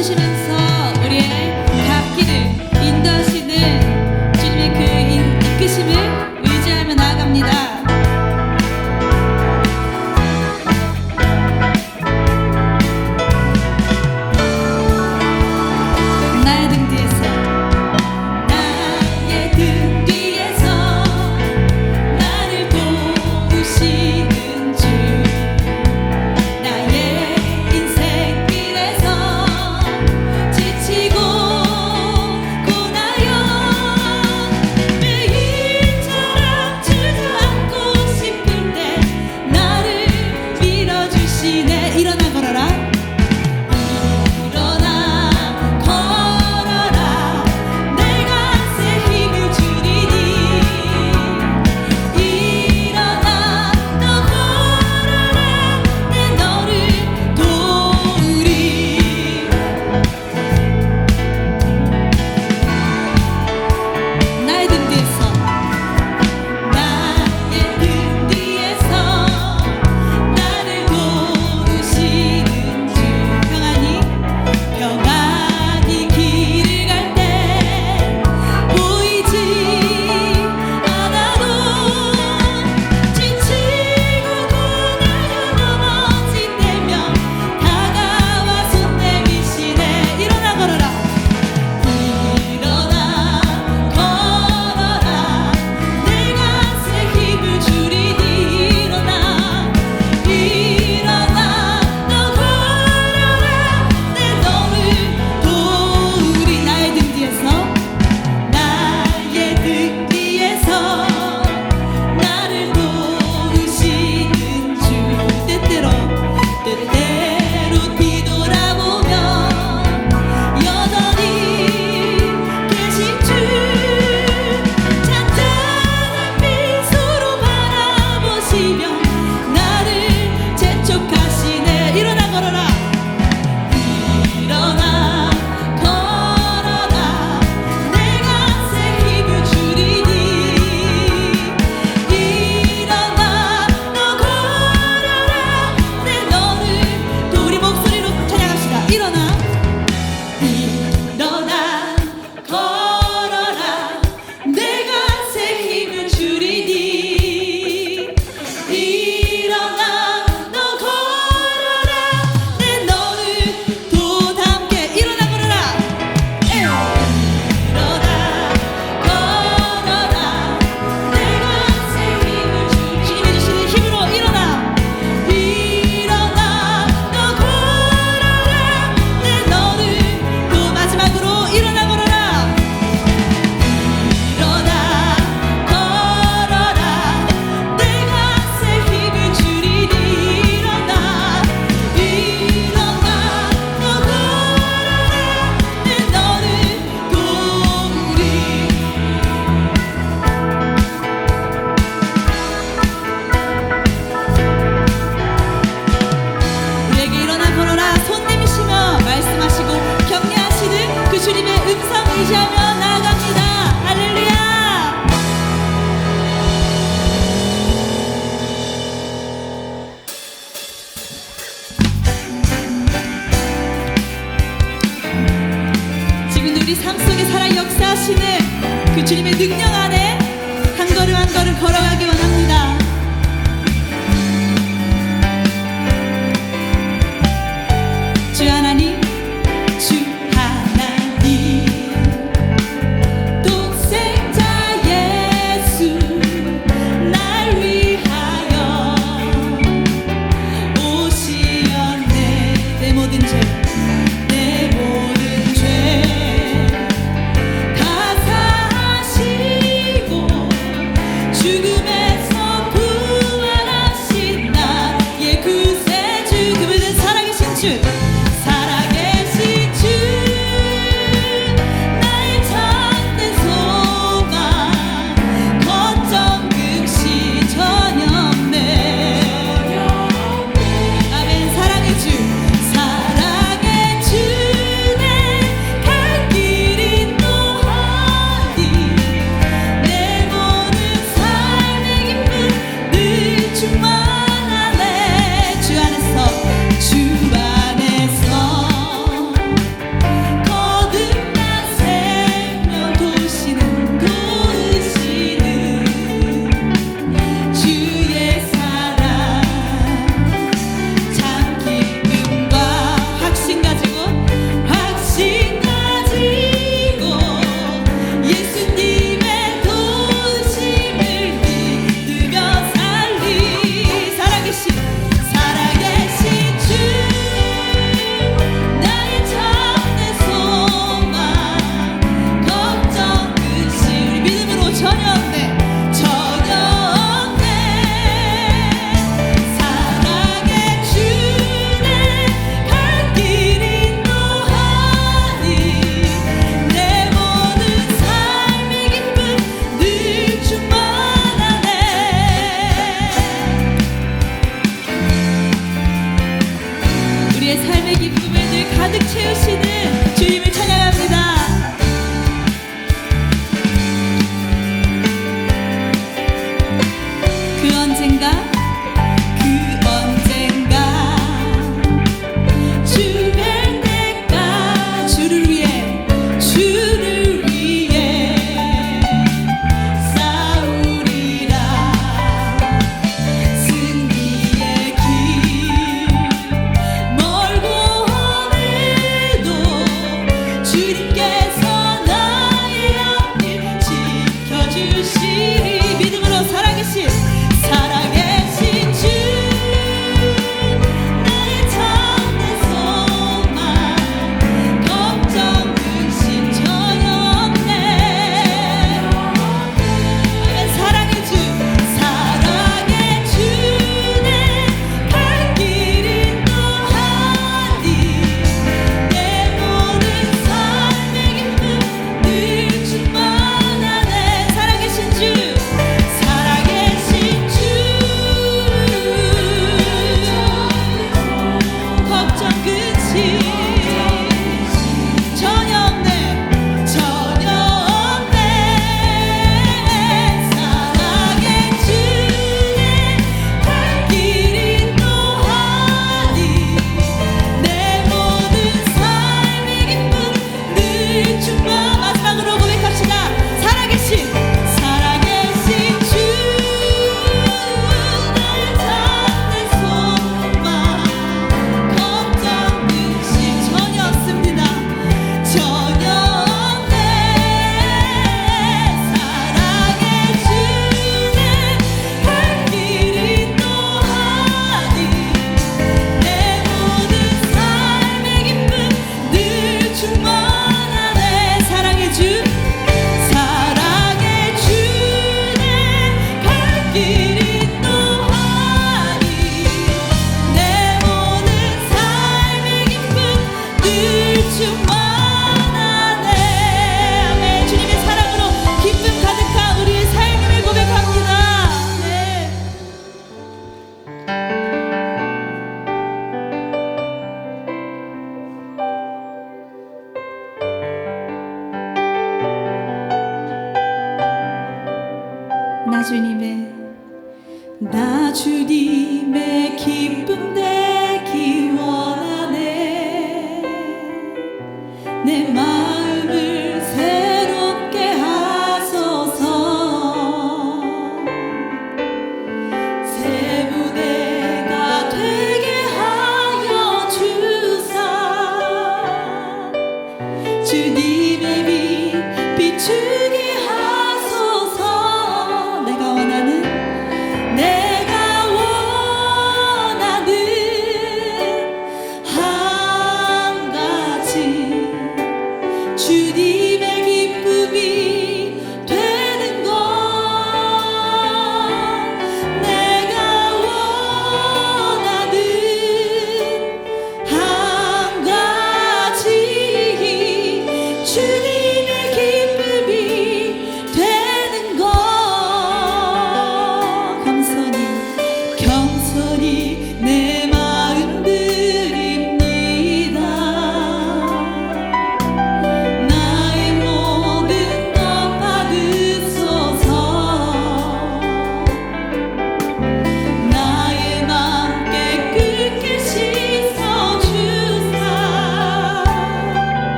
Politician You'll never arrive. 하시는 그 주님의 능력 안에 한 걸음 한 걸음 걸어가기 원합니다.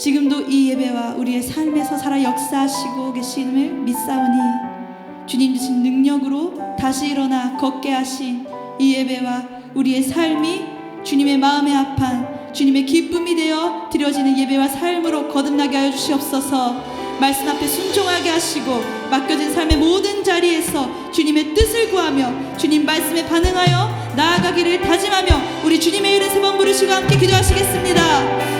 지금도 이 예배와 우리의 삶에서 살아 역사하시고 계심을 믿사오니 주님 주신 능력으로 다시 일어나 걷게 하신 이 예배와 우리의 삶이 주님의 마음에 합한 주님의 기쁨이 되어 드려지는 예배와 삶으로 거듭나게 하여 주시옵소서. 말씀 앞에 순종하게 하시고 맡겨진 삶의 모든 자리에서 주님의 뜻을 구하며 주님 말씀에 반응하여 나아가기를 다짐하며 우리 주님의 이름 세번 부르시고 함께 기도하시겠습니다.